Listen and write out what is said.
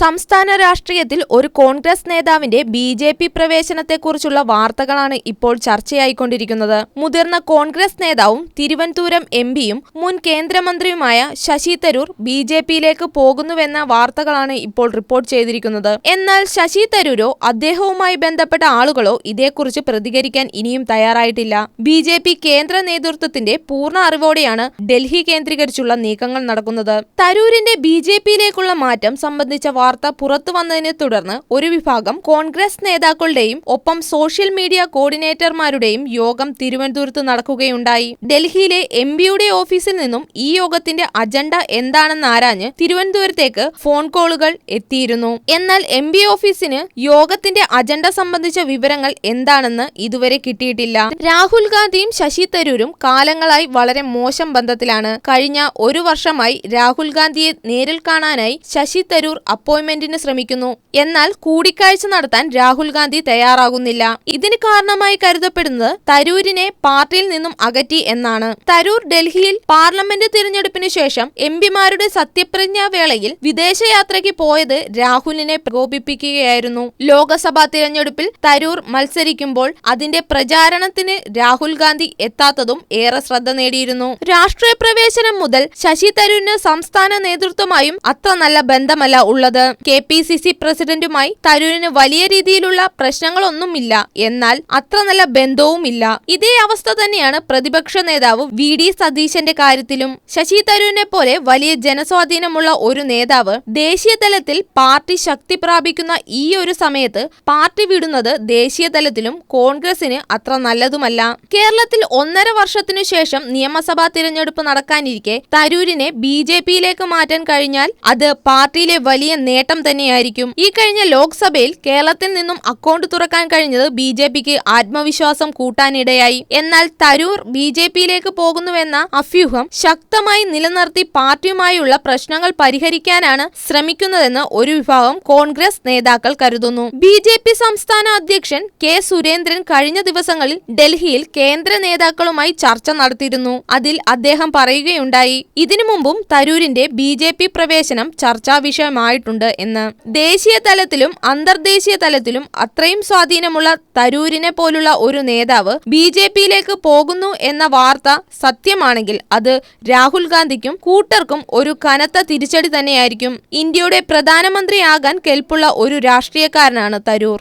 സംസ്ഥാന രാഷ്ട്രീയത്തിൽ ഒരു കോൺഗ്രസ് നേതാവിന്റെ ബി ജെ പി പ്രവേശനത്തെക്കുറിച്ചുള്ള വാർത്തകളാണ് ഇപ്പോൾ ചർച്ചയായിക്കൊണ്ടിരിക്കുന്നത്. മുതിർന്ന കോൺഗ്രസ് നേതാവും തിരുവനന്തപുരം എം പിയും മുൻ കേന്ദ്രമന്ത്രിയുമായ ശശി തരൂർ ബി ജെ പിയിലേക്ക് പോകുന്നുവെന്ന വാർത്തകളാണ് ഇപ്പോൾ റിപ്പോർട്ട് ചെയ്തിരിക്കുന്നത്. എന്നാൽ ശശി തരൂരോ അദ്ദേഹവുമായി ബന്ധപ്പെട്ട ആളുകളോ ഇതേക്കുറിച്ച് പ്രതികരിക്കാൻ ഇനിയും തയ്യാറായിട്ടില്ല. ബി ജെ പി കേന്ദ്ര നേതൃത്വത്തിന്റെ പൂർണ അറിവോടെയാണ് ഡൽഹി കേന്ദ്രീകരിച്ചുള്ള നീക്കങ്ങൾ നടക്കുന്നത്. തരൂരിന്റെ ബി ജെ പിയിലേക്കുള്ള മാറ്റം സംബന്ധിച്ച വാർത്ത പുറത്തു വന്നതിനെ തുടർന്ന് ഒരു വിഭാഗം കോൺഗ്രസ് നേതാക്കളുടെയും ഒപ്പം സോഷ്യൽ മീഡിയ കോർഡിനേറ്റർമാരുടെയും യോഗം തിരുവനന്തപുരത്ത് നടക്കുകയുണ്ടായി. ഡൽഹിയിലെ എം പിയുടെ ഓഫീസിൽ നിന്നും ഈ യോഗത്തിന്റെ അജണ്ട എന്താണെന്ന് ആരാഞ്ഞ് തിരുവനന്തപുരത്തേക്ക് ഫോൺ കോളുകൾ എത്തിയിരുന്നു. എന്നാൽ എം പി ഓഫീസിന് യോഗത്തിന്റെ അജണ്ട സംബന്ധിച്ച വിവരങ്ങൾ എന്താണെന്ന് ഇതുവരെ കിട്ടിയിട്ടില്ല. രാഹുൽ ഗാന്ധിയും ശശി തരൂരും കാലങ്ങളായി വളരെ മോശം ബന്ധത്തിലാണ്. കഴിഞ്ഞ ഒരു വർഷമായി രാഹുൽ ഗാന്ധിയെ നേരിൽ കാണാനായി ശശി തരൂർ അപ്പോയിന്റ്മെന്റിന് ശ്രമിക്കുന്നു. എന്നാൽ കൂടിക്കാഴ്ച നടത്താൻ രാഹുൽ ഗാന്ധി തയ്യാറാകുന്നില്ല. ഇതിന് കാരണമായി കരുതപ്പെടുന്നത് തരൂരിനെ പാർട്ടിയിൽ നിന്നും അകറ്റി എന്നാണ്. തരൂർ ഡൽഹിയിൽ പാർലമെന്റ് തിരഞ്ഞെടുപ്പിന് ശേഷം എം പിമാരുടെ സത്യപ്രതിജ്ഞാ വേളയിൽ വിദേശയാത്രയ്ക്ക് പോയത് രാഹുലിനെ പ്രകോപിപ്പിക്കുകയായിരുന്നു. ലോക്സഭാ തിരഞ്ഞെടുപ്പിൽ തരൂർ മത്സരിക്കുമ്പോൾ അതിന്റെ പ്രചാരണത്തിന് രാഹുൽ ഗാന്ധി എത്താത്തതും ഏറെ ശ്രദ്ധ നേടിയിരുന്നു. രാഷ്ട്രീയ പ്രവേശനം മുതൽ ശശി തരൂരിന് സംസ്ഥാന നേതൃത്വമായും അത്ര നല്ല ബന്ധമല്ല ഉള്ളത്. കെ പി സി സി പ്രസിഡന്റുമായി തരൂരിന് വലിയ രീതിയിലുള്ള പ്രശ്നങ്ങളൊന്നുമില്ല. എന്നാൽ അത്ര നല്ല ബന്ധവുമില്ല. ഇതേ അവസ്ഥ തന്നെയാണ് പ്രതിപക്ഷ നേതാവ് വി ഡി സതീശന്റെ കാര്യത്തിലും. ശശി തരൂരിനെ പോലെ വലിയ ജനസ്വാധീനമുള്ള ഒരു നേതാവ് ദേശീയ തലത്തിൽ പാർട്ടി ശക്തി പ്രാപിക്കുന്ന ഈ ഒരു സമയത്ത് പാർട്ടി വിടുന്നത് ദേശീയ തലത്തിലും കോൺഗ്രസിന് അത്ര നല്ലതുമല്ല. കേരളത്തിൽ ഒന്നര വർഷത്തിനു ശേഷം നിയമസഭാ തിരഞ്ഞെടുപ്പ് നടക്കാനിരിക്കെ തരൂരിനെ ബി ജെ പിയിലേക്ക് മാറ്റാൻ കഴിഞ്ഞാൽ അത് പാർട്ടിയിലെ വലിയ നേട്ടം തന്നെയായിരിക്കും. ഈ കഴിഞ്ഞ ലോക്സഭയിൽ കേരളത്തിൽ നിന്നും അക്കൗണ്ട് തുറക്കാൻ കഴിഞ്ഞത് ബി ജെ പിക്ക് ആത്മവിശ്വാസം കൂട്ടാനിടയായി. എന്നാൽ തരൂർ ബി ജെ പിയിലേക്ക് പോകുന്നുവെന്ന അഭ്യൂഹം ശക്തമായി നിലനിർത്തി പാർട്ടിയുമായുള്ള പ്രശ്നങ്ങൾ പരിഹരിക്കാനാണ് ശ്രമിക്കുന്നതെന്ന് ഒരു വിഭാഗം കോൺഗ്രസ് നേതാക്കൾ കരുതുന്നു. ബി ജെ പി സംസ്ഥാന അധ്യക്ഷൻ കെ സുരേന്ദ്രൻ കഴിഞ്ഞ ദിവസങ്ങളിൽ ഡൽഹിയിൽ കേന്ദ്ര നേതാക്കളുമായി ചർച്ച നടത്തിയിരുന്നു. അതിൽ അദ്ദേഹം പറയുകയുണ്ടായി. ഇതിനു മുമ്പും തരൂരിന്റെ ബി പ്രവേശനം ചർച്ചാ വിഷയമായിട്ടുണ്ട്. എന്ന്. ദേശീയ തലത്തിലും അന്തർദേശീയ തലത്തിലും അത്രയും സ്വാധീനമുള്ള തരൂരിനെ പോലുള്ള ഒരു നേതാവ് ബി ജെ പിയിലേക്ക് പോകുന്നു എന്ന വാർത്ത സത്യമാണെങ്കിൽ അത് രാഹുൽ ഗാന്ധിക്കും കൂട്ടർക്കും ഒരു കനത്ത തിരിച്ചടി തന്നെയായിരിക്കും. ഇന്ത്യയുടെ പ്രധാനമന്ത്രിയാകാൻ കെൽപ്പുള്ള ഒരു രാഷ്ട്രീയക്കാരനാണ് തരൂർ.